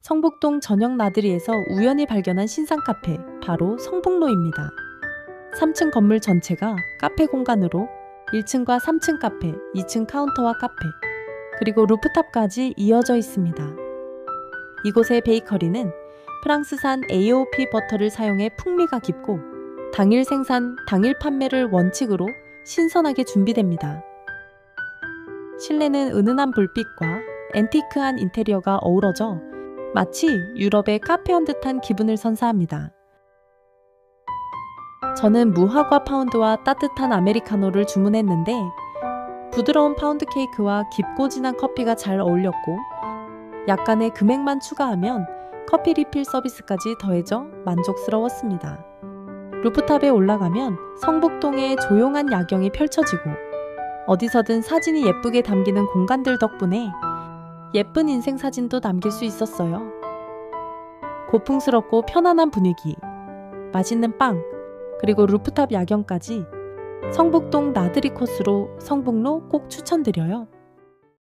성북동 전역 나들이에서 우연히 발견한 신상 카페, 바로 성북로입니다. 3층 건물 전체가 카페 공간으로 1층과 3층 카페, 2층 카운터와 카페, 그리고 루프탑까지 이어져 있습니다. 이곳의 베이커리는 프랑스산 AOP 버터를 사용해 풍미가 깊고 당일 생산, 당일 판매를 원칙으로 신선하게 준비됩니다. 실내는 은은한 불빛과 앤티크한 인테리어가 어우러져 마치 유럽의 카페온 듯한 기분을 선사합니다. 저는 무화과 파운드와 따뜻한 아메리카노를 주문했는데 부드러운 파운드 케이크와 깊고 진한 커피가 잘 어울렸고 약간의 금액만 추가하면 커피 리필 서비스까지 더해져 만족스러웠습니다. 루프탑에 올라가면 성북동의 조용한 야경이 펼쳐지고 어디서든 사진이 예쁘게 담기는 공간들 덕분에 예쁜 인생 사진도 남길 수 있었어요. 고풍스럽고 편안한 분위기, 맛있는 빵, 그리고 루프탑 야경까지 성북동 나들이 코스로 성북로 꼭 추천드려요.